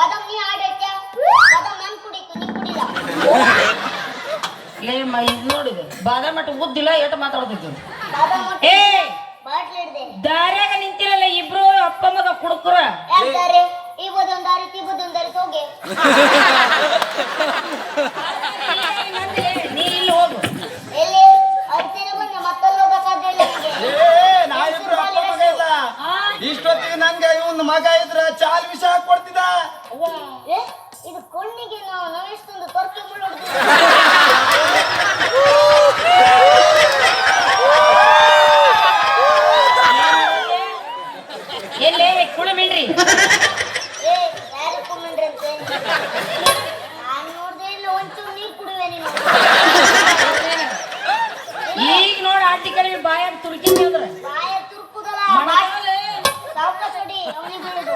ಬಾದಾಮ್ ನೀ ಬಾದಾಮ್ ನಾನು ಕುಡಿತು ನೀ ಕುಡಿಲ್ಲ ಲೇ ಮ ಇದ್ ನೋಡಿದೆ ಬಾದಾಮ್ ಮಟ್ಟ ಉದ್ದಿಲ್ಲ ಎಟ್ ಮಾತಾಡ್ತಿದ್ವಿ ಬಾದಾಮ್ ಏ! ಬಾಟ್ಲಿ ಹಿಡ್ದೆ. ದಾರ್ಯಾಗ ನಿಂತಿರಲ್ಲ ಇಬ್ರು ಅಪ್ಪ ಮಗ ಕುಡುಕ್ರ? ಯಾಕ್ತಾರೆ ಈ ಬದೊಂದ್ ದಾರಿ ತಿ ಬದೊಂದ್ ದಾರಿ ಹೋಗು ಎಲ್ಲಿ ಹತ್ತಿರ ಬಂದ ಮತ್ತಲ್ಲಿ ಹೋಗಕ್ಕಾಗ್ಲಿಲ್ಲ ನನಗೆ ಏ ನಾವಿಬ್ರು ಅಪ್ಪ ಮಗ ಇಲ್ಲ ಆ? ಇಷ್ಟೊತ್ತಿಗೆ ನಂಗೆ ಇವನ್ ಮಗ ಇದ್ರ ಚಾಲ್ ವಿಷ ಹಾಕೊಡ್ತಿದ್ದ ಏ ಇದು ಕಣ್ಣಿಗೆ ನಾವು ನಾವೆಷ್ಟೊಂದು ತೊರ್ಕೆ ಮುಳ್ಳು ಹೊಡ್ದಿದ್ದೀವಿ. ಎಲ್ಲೇ ಕುಳು ಮಿಲ್ರಿ ಏ ಯಾರು ಕುಮ್ಮಂದ್ರಂತೆ ನಾನ್ ನೋಡ್ದೆ ಇಲ್ಲ ಒಂಚೂರು ನೀರ್ ಕುಡುವೆ ನೀನು ಈಗ ನೋಡ ಆಟಿ ಕಡಿಮೆ ಬಾಯಾಗ ತುರ್ಕಿಂದ ಅಂದ್ರ ಬಾಯ ತುರ್ಕುದಲ್ಲ ಮಣಕಾಲು. ಸಾವ್ಕಾಸ್ ಹೊಡಿ ಅವನಿಗೆ ಬೀಳುದು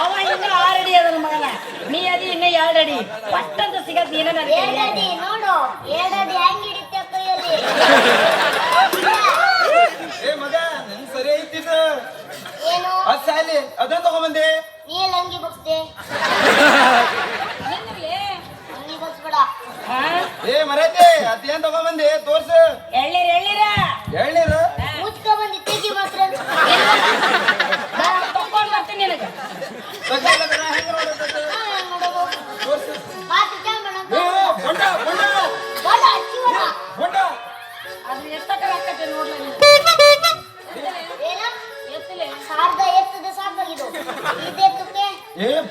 ಅವ ಇನ್ನ ಆರು ಅಡಿ ಅದನ್ನ ಮಗನ ನೀ ಅದಿ ಇನ್ನ ಎರಡು ಅಡಿ ಪಟ್ಟಂತ ನೀನ ನನಗೆ ಏಡದಿ ನೋಡು. ಏಡದಿ ಹೆಂಗ್ ಹಿಡಿತೆ ಕೈಯಲ್ಲಿ ಏ ಮಗ ನನ್ ಸರಿ ಐತಿದ. ಏನು? ಅದ್ ಸಾಲಿ ಅದ ತಗೊಂಬಂದೆ. ನೀ ಎಲ್ಲ ಅಂಗಿ ಬಗ್ಸ್ದೆ ಅಂಗಿ ಬಗ್ಸ್ಬೇಡ ಹಾ? ಏ ಮರೈತಿ ಅದೇನ್ ತಗೊಂಬಂದೆ? ತೋರ್ಸು. ಎಳ್ನೀರ್ ಎಳ್ನೀರ? ಎಳ್ಳೀರ ಮುಚ್ಕ ಬಂದಿ ತೆಗಿ ಮಾತ್ರ. ತಕೊಂಡ್ ಬರ್ತೀನಿ ನಿನಗ. ಯಾರು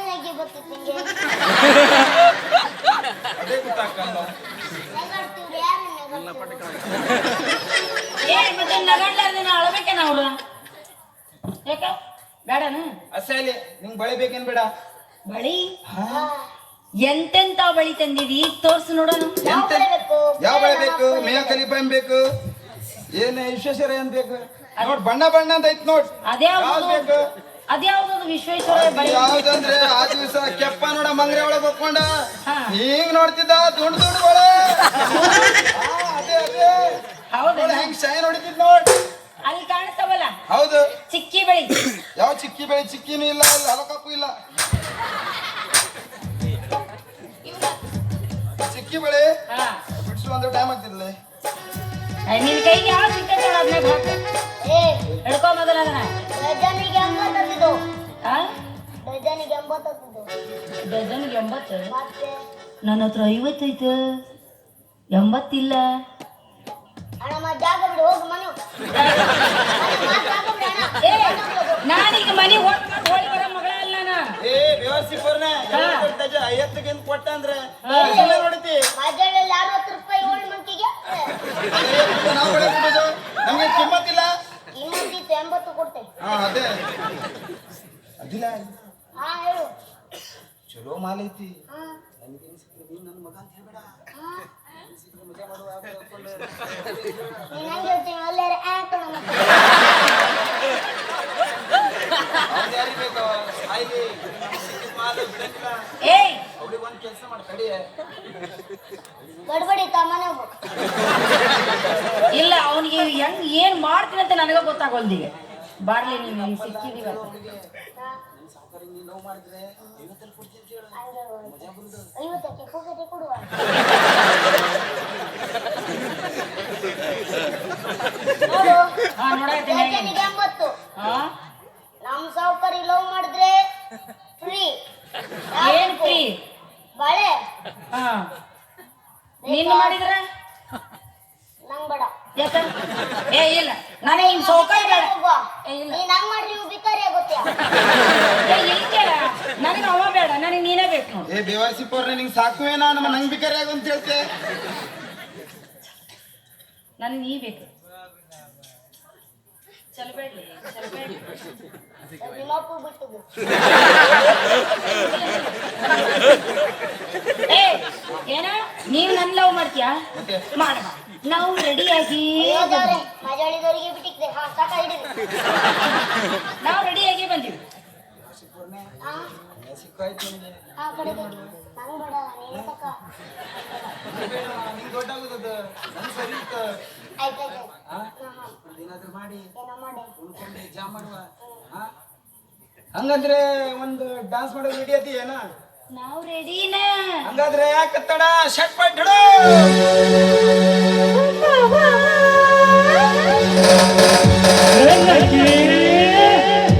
ನೆಗಾಡ್ತೀವ್ರಿ ಏ ಮತ್ತೆ ನಗಡ್ಲಾರ್ದೇನ ಅಳಬೇಕೇನ ಅವ್ರು ಯಾಕ ಬೇಡನ ಅಸಲಿ ನಿಂಗ್ ಬಳೆ ಬೇಕೇನ್ ಬೇಡ ಬಳಿ ಎಂತೆಂತ ಬಳಿ ತಂದಿದಿ? ಈಗ ತೋರ್ಸು ನೋಡೋಣ. ಯಾವ ಎಂತ ಬಳೆ ಬೇಕು? ಯಾವ ಕಲಿಪ ಬೇಕು? ಮೇಯ ಏನ್ ವಿಶ್ವೇಶ್ವರ ಏನ್ ಬೇಕು? ನೋಡ್ ಬಣ್ಣ ಬಣ್ಣ ಅಂತ ಐತ್ ನೋಡ್. ಯಾವ್ದ್ ಅದ್ಯಾವ್ದು ಬೇಕು? ಅದ್ಯಾವ್ದು ವಿಶ್ವೇಶ್ವರ ಬಳಿ? ಯಾವ್ದಂದ್ರೆ ಆ ದಿವಸ ಕೆಪ್ಪ ನೋಡ ಮಂಗ್ರೆ ಒಳಗ್ ಹೋಗ್ಕೊಂಡ. ಹಿಂಗ್ ನೋಡ್ತಿದ್ದ ದುಂಡ್ ದುಂಡ್ ಬಳೆ ಅದೇ ಅದೇ. ಹೌದು? ನೋಡ್ ಹೆಂಗ್ ಶೈನ್ ಹೊಡಿತಿದ್ ನೋಡ್. ಅಲ್ಲಿ ಕಾಣಿಸ್ತಾವಲ್ಲ? ಹೌದು. ಚಿಕ್ಕಿ ಬೆಳಿ. ಯಾವ ಚಿಕ್ಕಿ ಬೆಳಿ? ಚಿಕ್ಕಿನೂ ಇಲ್ಲ ಅಲ್ಲಿ ಹಲಕಪ್ಪು ಇಲ್ಲ. ಚಿಕ್ಕಿ ಬೆಳೆ ಹಾ. ಬಿಡ್ಸು ಅಂದ್ರೆ ಟೈಮ್ ಆಗ್ತಿದ್ಲೆ ನಿನ್ ಕೈಗೆ ಯಾವ ಸಿಕ್ಕತ್ತೆ ನೋಡು ಅದ್ನಾಗ ಹಾಕು ಏ ಹಿಡ್ಕೊ ಮೊದಲ ಅದನ್ನ. ಡಜನಿಗೆ ಎಂಬತ್ತತ್ತಿದ್ದು ಆ? ಡಜನಿಗೆ ಎಂಬತ್ತತ್ತಿದ್ದು ಡಜನ್ಗೆ ಎಂಬತ್ತು? ಮತ್ತೆ? ನನ್ನ ಹತ್ರ ಐವತ್ತೈತೆ ಎಂಬತ್ತಿಲ್ಲ. ನಾನೀಗ ಮನೆ ಹೋಗಿ ಹೋಗಿ ಬರೋ ಮಗಳ ಅಲ್ಲ ನಾ ಬರ್ನೆ ಐವತ್ತಿಗೇನ್ ಕೊಟ್ಟ ಅಂದ್ರೆ ನೋಡ್ತಿ. ಅರವತ್ತು ರೂಪಾಯಿ ಮಂಕಿಗೆ? ನಾವು ಬೆಳೆ ಕೊಡೋದು ನಮ್ಗೆ ಕಿಮ್ಮತ್ತಿಲ್ಲ. ಇನ್ನೊಂದಿತ್ತು ಎಂಬತ್ತು ಕೊಡ್ತೇನೆ ಹಾ ಅದೇ. ಅದಿಲ್ಲ ಹಾ ಹೇಳು. ಚಲೋ ಮಾಲ್ ಐತಿ. ಹಾ. ನನ್ನ ಮಗ ಅಂತ ಹೇಳ್ಬೇಡ. ನೀನ್ ಏಯ್! ಅವಳಿಗೆ ಒಂದು ಕೆಲಸ ಮಾಡಿ ಕಡಿ. ಗಡ್ಬಡಿ ಮನೆ ಇಲ್ಲ ಅವನಿಗೆ ಹೆಂಗ್ ಏನ್ ಮಾಡ್ತೀನಿ ಅಂತ ನನಗ ಗೊತ್ತಾಗೋಲ್ದೀಗ ಬಾರ್ಲಿ ನೀನು ಇಲ್ಲಿ ಸಿಕ್ಕಿದೀವ ಐವತ್ತಕ್ಕೆ ಕೊಡುವ. ನೋಡು ಹಾ ಹೇಗೆ. ಡಜನಿಗೆ ಎಂಬತ್ತು ಹಾ ನಮ್ ಸಾವುಕಾರಿ ಲವ್ ಮಾಡಿದ್ರೆ ಫ್ರೀ ಏನ್ ಫ್ರೀ ಬಳೆ ಹಾ. ನಿನ್ನ ಮಾಡಿದ್ರ? ನಂಗ್ ಬೇಡ. ಯಾಕ? ಏ ಇಲ್ಲ. ನನಗೆ ಹಿಂಗ್ ಸೌಕರ್ಯ ಬೇಡ. ಏ, ಇಲ್ಲ. ನೀನ್ ಹಂಗ್ ಮಾಡ್ರಿ ನೀವು ಬಿಕಾರಿ ಆಗುತ್ತೆ ಏ ಇಲ್ಲ ಕೇಳ ನನಗೆ ಅವ ಬೇಡ. ನನಗೆ ನೀನೇ ಬೇಕು ನೋಡು. ಏ ಬೇವಾಸಿ ಪೋರ್ನೆ ನಿಂಗೆ ಸಾಕುವೆ ನಾನು ನಂಗೆ ಆಗು ಅಂತ ಹೇಳ್ತೆ. ನನಗೆ ನೀ ಬೇಕು. ಚಲಬೇಡ್ರಿ ಚಲಬೇಡ್ರಿ ನಿಮ್ಮಪ್ಪು ಬಿಟ್ಟುದು ಏ ಏನ ನೀವ್ ನನ್ ಲವ್ ಮಾಡ್ತೀಯಾ? ಮಾಡ ನಾವು ರೆಡಿಯಾಗಿ ನಾವು ರೆಡಿಯಾಗಿ ಬಂದಿವಿ? ಹಂಗಂದ್ರೆ ಒಂದು ಡಾನ್ಸ್ ಮಾಡೋ ರೆಡಿ ಅದಿ ಏನ ನಾವು ರೆಡಿನ ಹಾಗಾದ್ರೆ ಯಾಕೆ ತಡ? ಶಟ್ ಪಟ್ಟ